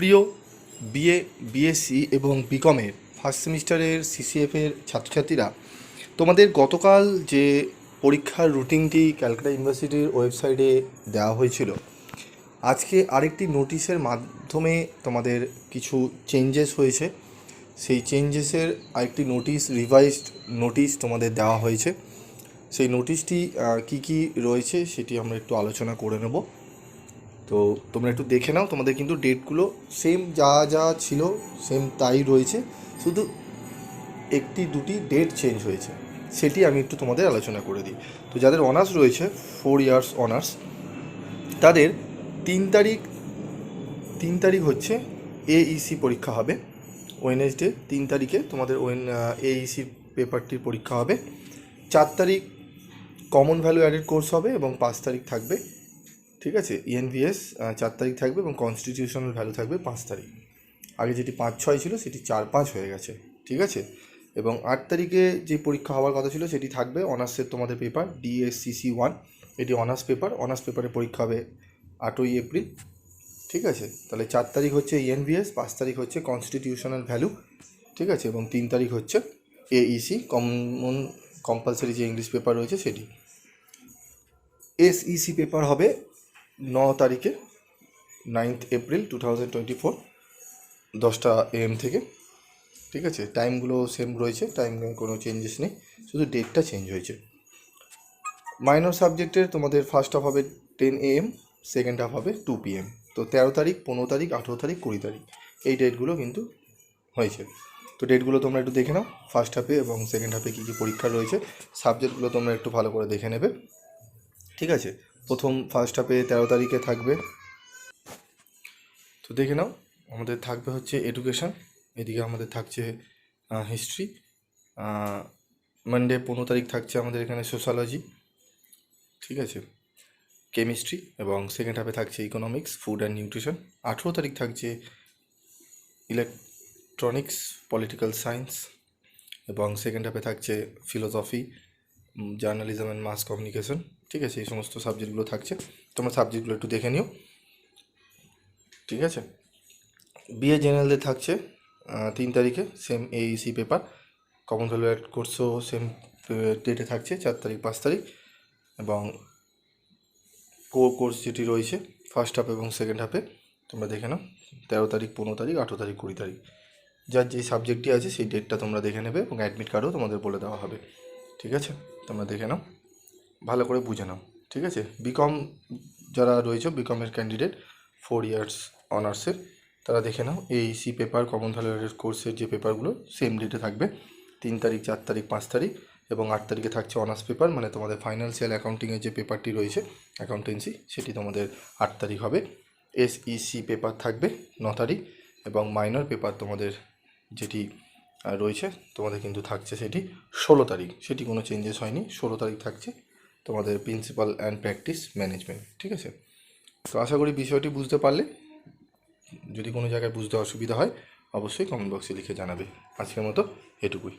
প্রিয় BA, BSc এবং বিকমের first সেমিস্টারের সিসিএফের ছাত্রছাত্রীরা, তোমাদের গতকাল যে পরীক্ষার রুটিনটি ক্যালকাটা ইউনিভার্সিটির ওয়েবসাইটে দেওয়া হয়েছিল, আজকে আরেকটি নোটিশের মাধ্যমে তোমাদের কিছু চেঞ্জেস হয়েছে। সেই চেঞ্জেসের আরেকটি নোটিশ রিভাইজড নোটিশ তোমাদের দেওয়া হয়েছে। সেই নোটিশটি কি কি রয়েছে সেটি আমরা একটু আলোচনা করে নেব। তো তোমরা একটু দেখে নাও, তোমাদের কিন্তু ডেটগুলো সেম যা যা ছিল সেম তাই রয়েছে। শুধু একটি দুটি ডেট চেঞ্জ হয়েছে, সেটি আমি একটু তোমাদের আলোচনা করে দিই। তো যাদের অনার্স রয়েছে ফোর ইয়ার্স অনার্স তাদের তিন তারিখ তিন তারিখ হচ্ছে এইসি পরীক্ষা হবে। ওয়েনেসডে তিন তারিখে তোমাদের ওয়েন এইসির পেপারটির পরীক্ষা হবে। চার তারিখ কমন ভ্যালু অ্যাডেড কোর্স হবে এবং পাঁচ তারিখ থাকবে ঠিক আছে? E ইএনভিএস চার তারিখ থাকবে এবং কনস্টিটিউশনাল ভ্যালু থাকবে পাঁচ তারিখ। আগে যেটি পাঁচ ছয় ছিল, সেটি চার পাঁচ হয়ে গেছে, ঠিক আছে? এবং আট তারিখে যে পরীক্ষা হওয়ার কথা ছিল, সেটি থাকবে অনার্সের তোমাদের paper D S C C one এটি অনার্স পেপার অনার্স পেপারের পরীক্ষা হবে আটই এপ্রিল, ঠিক আছে? তাহলে চার তারিখ হচ্ছে E ইএনভিএস পাঁচ তারিখ হচ্ছে কনস্টিটিউশনাল ভ্যালু ঠিক আছে? এবং তিন তারিখ হচ্ছে A E C common compulsory যে ইংলিশ পেপার রয়েছে, সেটি। এসইসি পেপার হবে ন তারিখে ninth April two thousand twenty four দশটা এম থেকে। ঠিক আছে? টাইমগুলো সেম রয়েছে টাইম কোনো চেঞ্জেস নেই, শুধু ডেটটা চেঞ্জ হয়েছে। মাইনর সাবজেক্টের তোমাদের ফার্স্ট হাফ হবে টেন এম সেকেন্ড হাফ হবে টু পিএম তো তেরো তারিখ, পনেরো তারিখ, আঠেরো তারিখ, কুড়ি তারিখ, এই ডেটগুলো কিন্তু হয়েছে। তো ডেটগুলো তোমরা একটু দেখে নাও ফার্স্ট হাফে এবং সেকেন্ড হাফে কী কী পরীক্ষা রয়েছে। সাবজেক্টগুলো তোমরা একটু ভালো করে দেখে নেবে। ঠিক আছে? প্রথম ফার্স্ট হাফে তেরো তারিখে থাকবে। তো দেখে নাও, আমাদের থাকবে হচ্ছে এডুকেশন এদিকে আমাদের থাকছে হিস্ট্রি মানডে পনেরো তারিখ থাকছে আমাদের এখানে সোশ্যালজি ঠিক আছে? কেমিস্ট্রি এবং সেকেন্ড হাফে থাকছে ইকোনমিক্স ফুড অ্যান্ড নিউট্রিশন আঠেরো তারিখ থাকছে ইলেকট্রনিক্স পলিটিক্যাল সায়েন্স এবং সেকেন্ড হাফে থাকছে philosophy journalism and mass communication ঠিক আছে, এই সমস্ত সাবজেক্টগুলো থাকছে। তোমরা সাবজেক্টগুলো একটু দেখে নিও। ঠিক আছে? বিএ জেনারেলদের থাকছে তিন তারিখে same A E C paper common value add কোর্সও same ডেটে থাকছে, চার তারিখ, পাঁচ তারিখ। এবং কোর কোর্স যেটি রয়েছে ফার্স্ট হাফ এবং সেকেন্ড হাফে তোমরা দেখে নাও। তেরো তারিখ, পনেরো তারিখ, আঠেরো তারিখ, কুড়ি তারিখ। যার যেই সাবজেক্টটি আছে, সেই ডেটটা তোমরা দেখে নেবে এবং অ্যাডমিট কার্ডও তোমাদের বলে দেওয়া হবে। ঠিক আছে? তোমরা দেখে নাও। ভালো করে বুঝে নাও, ঠিক আছে? বিকম যারা রয়েছে বিকমের ক্যান্ডিডেট ফোর ইয়ার্স অনার্সের তারা দেখে নাও এই সি পেপার কমন ভ্যালু কোর্সের যে পেপারগুলো সেম ডেটে থাকবে। তিন তারিখ, চার তারিখ, পাঁচ তারিখ এবং আট তারিখে থাকছে অনার্স পেপার মানে তোমাদের ফাইন্যান্সিয়াল অ্যাকাউন্টিংয়ের যে পেপারটি রয়েছে অ্যাকাউন্টেন্সি সেটি তোমাদের আট তারিখ হবে। এসইসি পেপার থাকবে ন তারিখ এবং মাইনর পেপার তোমাদের যেটি রয়েছে, তোমাদের কিন্তু থাকছে সেটি ষোলো তারিখ। সেটি কোনো চেঞ্জেস হয়নি, ষোলো তারিখ থাকছে। তোমাদের প্রিন্সিপাল অ্যান্ড প্র্যাকটিস ম্যানেজমেন্ট ঠিক আছে? তো আশা করি বিষয়টি বুঝতে পারলে। যদি কোনো জায়গায় বুঝতে অসুবিধা হয়, অবশ্যই কমেন্ট বক্সে লিখে জানাবে। আজকের মতো এটুকুই।